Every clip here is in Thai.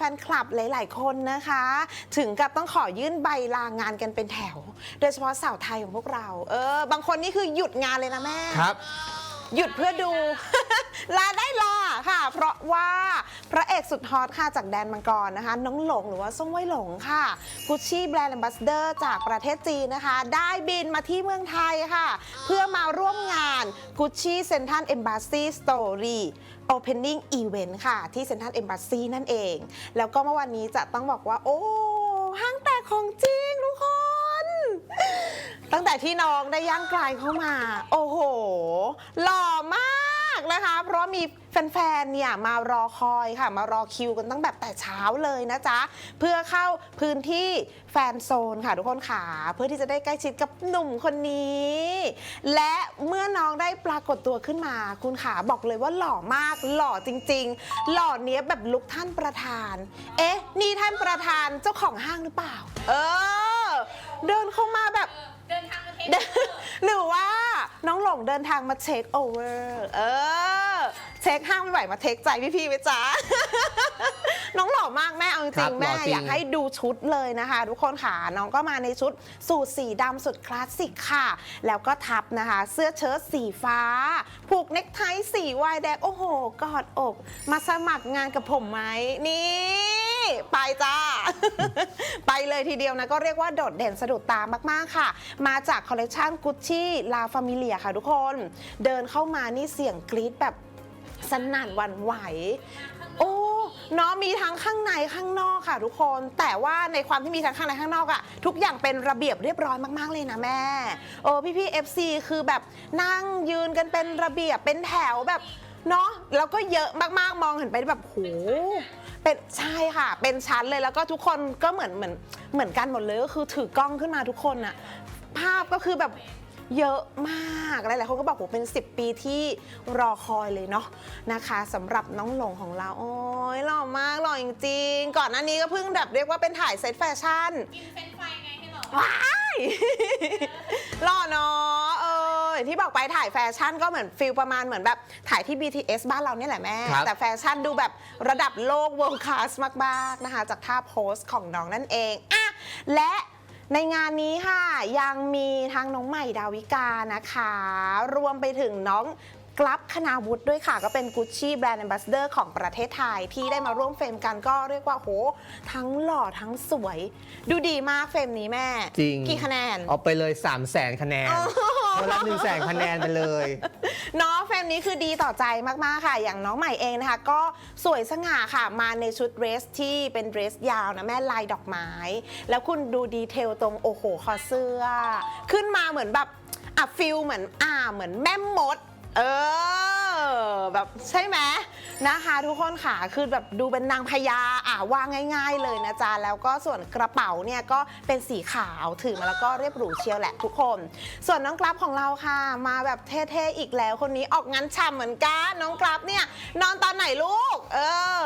แฟนคลับหลาย ๆ คนนะคะ ถึงกับต้องขอยื่นใบลางานกันเป็นแถว โดยเฉพาะสาวไทยของพวกเรา เออ บางคนนี่คือหยุดงานเลยนะแม่ครับ หยุดเพื่อดู ลาได้ลาค่ะ เพราะว่าพระเอกสุดฮอตค่ะจากแดนมังกรนะคะ น้องหลงหรือว่าซ่งไว้หลงค่ะกุชชี่แบรนด์ a m b a s s a d o r จากประเทศจีนนะคะ ได้บินมาที่เมืองไทยค่ะ เพื่อมาร่วมงาน Gucci Central Embassy Story Opening Event ค่ะ ที่ Central Embassy นั่นเอง แล้วก็เมื่อวันนี้จะต้องบอกว่าโอ้ห้างแตกของจริงทุกคน ตั้งแต่ที่น้องได้ย่างกลายเข้ามา โอ้โห หล่อมาก นะคะ เพราะมีแฟนๆ เนี่ยมารอคอยค่ะ มารอคิวกันตั้งแบบแต่เช้าเลยนะจ๊ะ เพื่อเข้าพื้นที่แฟนโซนค่ะทุกคนค่ะ เพื่อที่จะได้ใกล้ชิดกับหนุ่มคนนี้ และเมื่อน้องได้ปรากฏตัวขึ้นมา คุณขาบอกเลยว่าหล่อมาก หล่อจริง ๆ หล่อเนี้ยแบบลุกท่านประธาน เอ๊ะ นี่ท่านประธานเจ้าของห้างหรือเปล่า เออ เดินเข้ามาแบบ เดินทางมาเทค เดิน หรือว่า น้องหลงเดินทางมาเช็คโอเวอร์เออ เช็คห้างไม่ไหวมาเทคใจพี่ๆไหมจ๊ะน้องหล่อมากแม่เอาจครัริงบๆแม่หล่อจริง อยากให้ดูชุดเลยนะคะ ทุกคนค่ะน้องก็มาในชุดสูทสีดำสุดคลาสสิกค่ะ แล้วก็ทับนะคะ เสื้อเชิ้ตสีฟ้า ผูกเน็กไทสีวายแดง โอ้โห กอดอก มาสมัครงานกับผมไหมนี่ ไปจ้า ไปเลยทีเดียวนะก็เรียกว่าโดดเด่นสะดุดตามากๆค่ะ มาจากคอลเลกชันกุชชี่ลาฟามิเลียค่ะทุกคน เดินเข้ามานี่เสียงกรี๊ดแบบสนั่นหวันไหว โอ้เนาะมีทั้งข้างในข้างนอกค่ะ ทุกคน แต่ว่าในความที่มีทั้งข้างในข้างนอกอะทุกอย่างเป็นระเบียบเรียบร้อยมาก ๆ เลยนะแม่ โอ้พี่พี่ๆ FC คือแบบนั่งยืนกันเป็นระเบียบเป็นแถวแบบ เนาะแล้วก็เยอะมากๆมองเห็นไปแบบโหเป็นใช่ค่ะ เป็นชั้นเลยแล้วก็ทุกคนก็เหมือนเหมือนเหมือนกันหมดเลยก็คือถือกล้องขึ้นมาทุกคนอะภาพก็คือแบบเยอะมากหลายๆคนก็บอกว่าเป็น 10 ปีที่รอคอยเลยเนาะนะคะสำหรับน้องหลงของเราโอ้ยหล่อมากหล่อจริงๆก่อนหน้านี้ก็เพิ่งแบบเรียกว่าเป็นถ่ายเซตแฟชั่น ว้ายหล่อเนาะเอออย่างที่บอกไปถ่ายแฟชั่นก็เหมือนฟิลประมาณเหมือนแบบถ่ายที่ BTS บ้านเราเนี่ยแหละแม่ ครับ แต่แฟชั่นดูแบบระดับโลก world class มาก ๆ นะคะ จากท่าโพสต์ของน้องนั่นเองอะและในงานนี้ค่ะ ยังมีทั้งน้องใหม่ดาวิกานะคะ รวมไปถึงน้อง กลับคณาวุฒิด้วยค่ะ ก็เป็นกุชชี่แบรนด์ a อ b บ s สเดอร์ของประเทศไทยที่ได้มาร่วมเฟรมกันก็เรียกว่าโห ทั้งหล่อทั้งสวย ดูดีมากเฟรมนี้แม่ จริง กี่คะแนน เอาไปเลย3 0 0แสนคะแนนคนละหนึ่งแสนคะแนนไปเลยน้องเฟรมนี้คือดีต่อใจมากๆค่ะ อย่างน้องใหม่เองนะคะ ก็สวยสง่าค่ะ มาในชุดเดรสที่เป็นเดรสยาวนะแม่ลายดอกไม้ แล้วคุณดูดีเทลตรงโอ้โหคอเสื้อ ขึ้นมาเหมือนแบบอะฟิลเหมือนอ่าเหมือนแม่มด เออแบบ ใช่ไหมนะคะ ทุกคนค่ะคือแบบดูเป็นนางพญาอะว่าง่าย ๆ เลยนะจ๊ะแล้วก็ส่วนกระเป๋าเนี่ยก็เป็นสีขาวถือมาแล้วก็เรียบหรูเชียวแหละทุกคน ส่วนน้องกราฟของเราค่ะมาแบบเท่ๆอีกแล้วคนนี้ออกงานฉ่ำเหมือนกันน้องกราฟเนี่ยนอนตอนไหนลูก เออ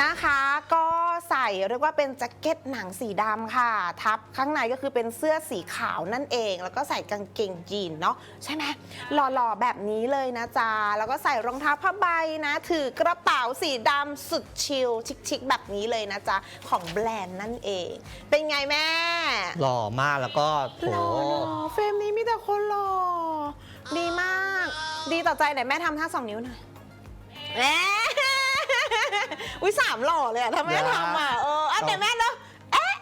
นะคะ ก็ ส่เรียกว่าเป็นแจ็คเก็ตหนังสีดำค่ะ ทับข้างในก็คือเป็นเสื้อสีขาวนั่นเอง แล้วก็ใส่กางเกงยีนเนาะใช่ไหมหล่อๆแบบนี้เลยนะจ๊ะแล้วก็ใส่รองเท้าผ้าใบนะ ถือกระเป๋าสีดำสุดชิลชิคๆแบบนี้เลยนะจ๊ะของแบรนด์นั่นเอง เป็นไงแม่หล่อมากแล้วก็โหหล่อหล่อเฟรมนี้มีแต่คนหล่อดีมาก ดีต่อใจไหนแม่ทำท่าสองนิ้วหน่อยแหม อุ้ยสามหล่อเลยอะถ้าแม่ทำอะเอออะแต่แม่เนาะเอ๊ะ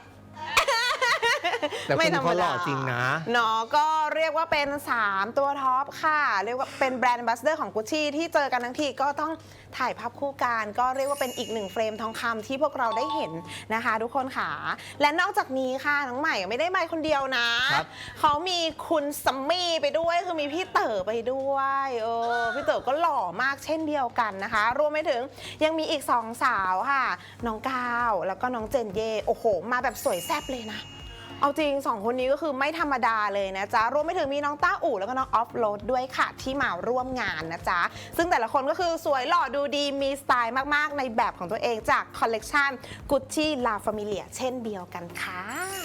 แต่คุณเขาหล่อจริงนะ เนาะก็ เรียกว่าเป็น 3 ตัวท็อปค่ะ เรียกว่าเป็นแบรนด์ a m b a s s a d o r ของกุชชี่ที่เจอกันทั้งทีก็ต้องถ่ายภาพคู่กันก็เรียกว่าเป็นอีกหนึ่งเฟรมทองคำที่พวกเราได้เห็นนะคะ ทุกคนค่ะ และนอกจากนี้ค่ะน้องใหม่ไม่ได้มาคนเดียวนะ เขามีคุณซัมมี่ไปด้วยคือมีพี่เต๋อไปด้วยเออพี่เต๋อก็หล่อมากเช่นเดียวกันนะคะ รวมไปถึงยังมีอีกสองสาวค่ะ น้องก้าวแล้วก็น้องเจนเย่โอ้โห มาแบบสวยแซ่บเลยนะ เอาจริงสองคนนี้ก็คือไม่ธรรมดาเลยนะจ๊ะ รวมไปถึงมีน้องต้าอู่แล้วก็น้องออฟโรดด้วยค่ะ ที่มาร่วมงานนะจ๊ะ ซึ่งแต่ละคนก็คือสวยหล่อดูดีมีสไตล์มาก ๆ ในแบบของตัวเองจากคอลเลกชันกุชชี่ลาฟามิเลียเช่นเดียวกันค่ะ